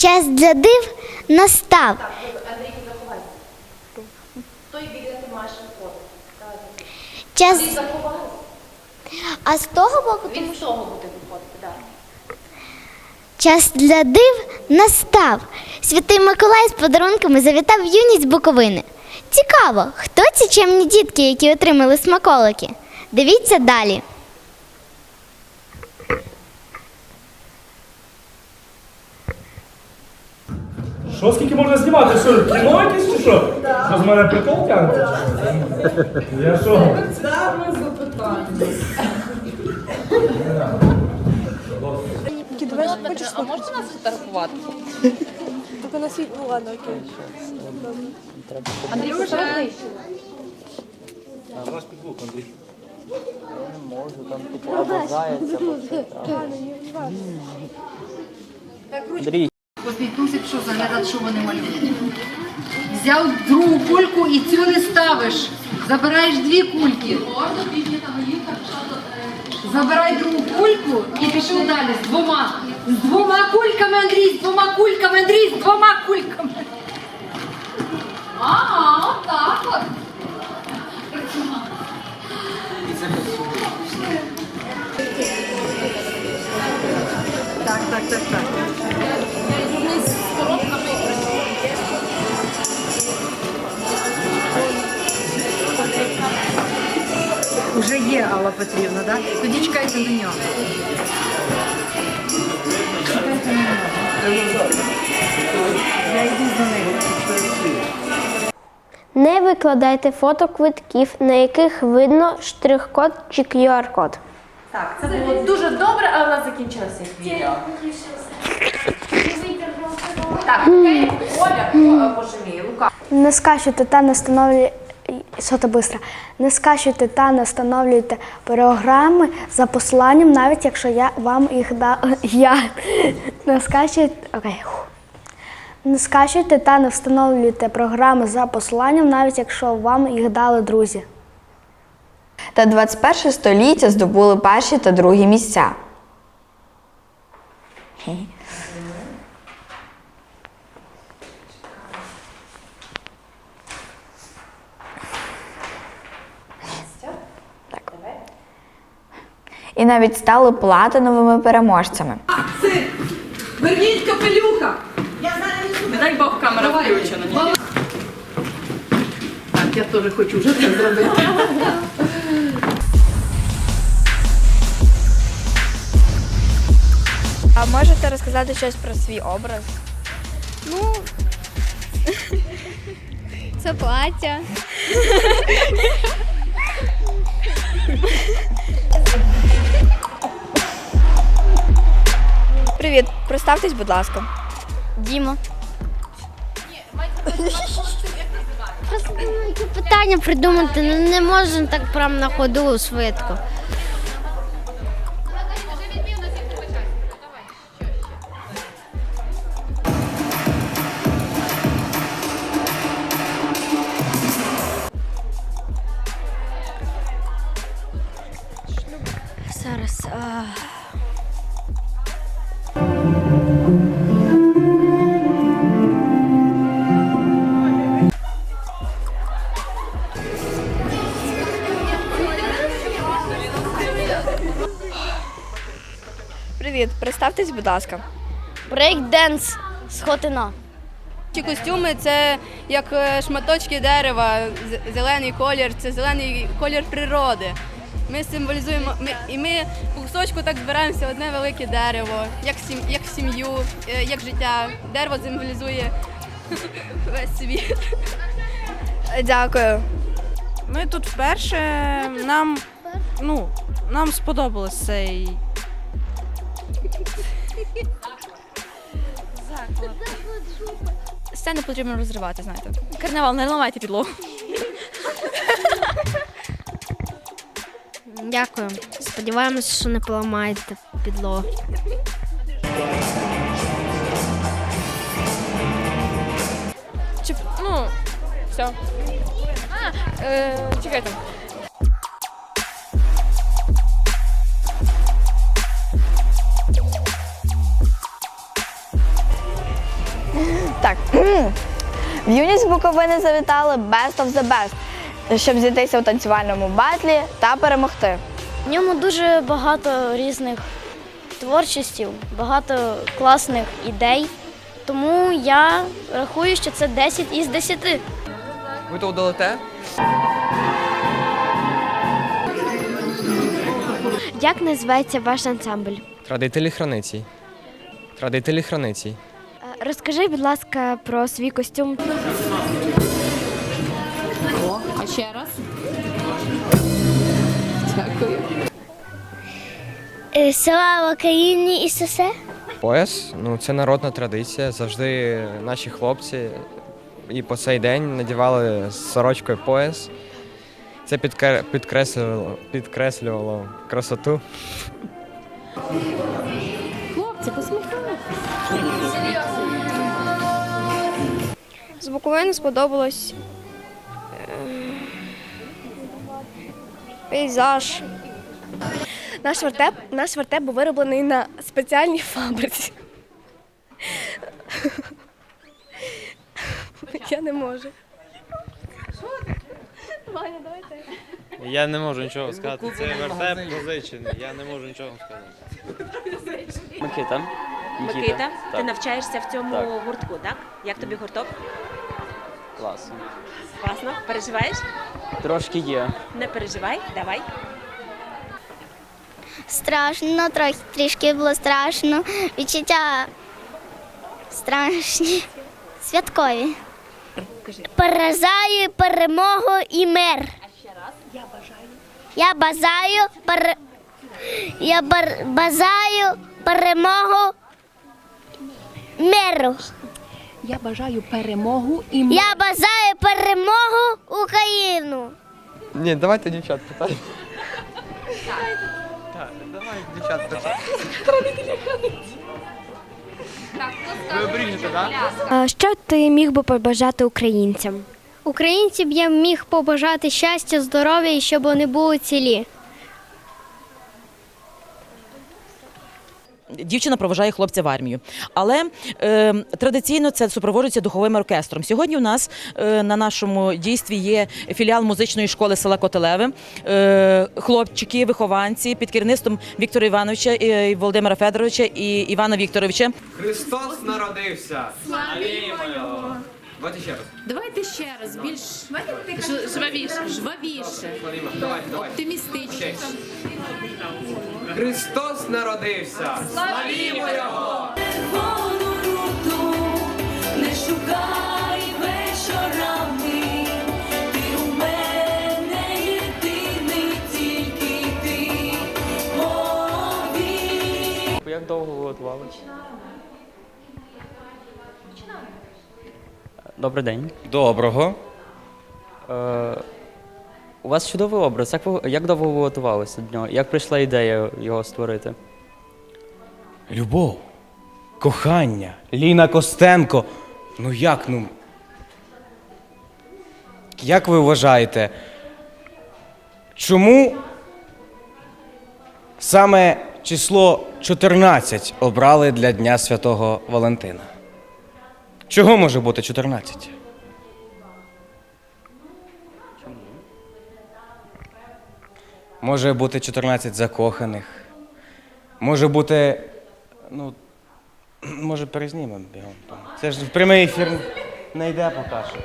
Час для див настав. Андрій, заховайся. Той біля ти маєш. Час... Ти заховайся. А з того боку Він з того буде виходити, так. Час для див настав. Святий Миколай з подарунками завітав в юність Буковини. Цікаво, хто ці чемні дітки, які отримали смаколики? Дивіться далі. Що скільки можна знімати? Що, кіно якесь чи що? Що з мене прикол тягнете? Я що? А можете нас фотографувати? Только на світ, ну ладно, окей. Андрій вже. Купіть тусик, що заглядати, що вони малюють. Взяв другу кульку і цю не ставиш. Забираєш дві кульки. Забирай другу кульку і пішов далі з двома. З двома кульками, Андрій, з двома кульками, Андрій, з двома кульками. Ага, Уже є Алла Петрівна, так? Тоді чекайте на нього. Чекайте на нього. Я йду за ним. Не викладайте фото квитків, на яких видно штрих-код чи QR-код. Так, це було дуже добре, але в нас закінчилося відео. Так, окей. Оля, боже мій, Лука. Не скачуйте та не встановлюйте. Що то быстро. Не скачуйте та не встановлюйте програми за посиланням, навіть якщо я вам їх да я не скачуйте. Окей. Не скачуйте та не встановлюйте програми за посиланням, навіть якщо вам їх дали друзі. Та 21 століття здобули перші та другі місця. І навіть стали платиновими переможцями. Верніть капелюха! Не дай Бог камера включена. ні? Так, я теж хочу вже це зробити. А можете розказати щось про свій образ? Ну Це плаття. Привіт, представтесь, будь ласка. Діма. Просто ну, які питання придумати, ну не можна так прямо на ходу швидко. Зараз. А... Привіт, представтесь, будь ласка. Брейк-денс з Хотина. Ці костюми це як е, шматочки дерева, зелений колір, це зелений колір природи. Ми символізуємо ми, і ми по кусочку так збираємося одне велике дерево, як сім, як сім'ю, е, як життя. Дерево символізує весь світ. Дякую. Ми тут вперше. Нам ну нам сподобалось цей. Сцени потрібно розривати, знаєте. Карнавал, не ламайте підлогу. Дякую. Сподіваємось, що не поламаєте підлогу. Чи, ну, все. А, е, чекайте. В юність Буковини завітали Best of the Best, щоб зійтися у танцювальному батлі та перемогти. В ньому дуже багато різних творчостів, багато класних ідей. Тому я рахую, що це 10 із 10. Ви то удалите? Як називається ваш ансамбль? Традителі храниці. Традителі храниці. Розкажи, будь ласка, про свій костюм. А ще раз. Дякую. Слава Україні Ісусе! Пояс ну це народна традиція. Завжди наші хлопці і по цей день надівали з сорочкою пояс. Це підкреслювало, підкреслювало красоту. Хлопці, посміхайтеся. З Буковини сподобалось пейзаж. Наш вертеп, наш вертеп був вироблений на спеціальній фабриці. Я не можу. Я не можу нічого сказати. Це вертеп позичений. Я не можу нічого сказати. Микита. Микита, ти навчаєшся в цьому Так. гуртку, так? Як тобі гурток? Класно. Класно? Переживаєш? Трошки є. Не переживай, давай. Страшно, трохи трішки було страшно. Відчуття страшні, святкові. Бажаю перемогу і мир. А ще раз я бажаю. Я бажаю пере... Я бар... бажаю перемогу миру. Я бажаю перемогу і Я бажаю перемогу Україну. Ні, давайте дівчат питай. Так, давай дівчат питай. Ви обріжете, так? Що ти міг би побажати українцям? Українцям я міг побажати щастя, здоров'я і щоб вони були цілі. Дівчина проважає хлопця в армію, але е, традиційно це супроводжується духовим оркестром. Сьогодні у нас е, на нашому дійстві є філіал музичної школи села Котелеве. Е, хлопчики, вихованці під керівництвом Віктора Івановича, і Володимира Федоровича і Івана Вікторовича. Христос народився! Славімо його! Давайте ще раз. Давайте ще раз, більш жвавіше, жвавіше, Давайте, давайте. оптимістичніше. Христос народився! Славімо його! не шукай вечорами. Ти у мене єдиний, тільки ти. Як довго ви готувалися? Добрий день. Доброго. Е, у вас чудовий образ. Як, ви, як довго ви готувалися до нього? Як прийшла ідея його створити? Любов, кохання, Ліна Костенко. Ну як, ну. Як ви вважаєте, чому саме число 14 обрали для Дня Святого Валентина? Чого може бути 14? Може бути 14 закоханих. Може бути. Ну, може, перезнімемо бігом. Це ж в прямий ефір не йде поки що.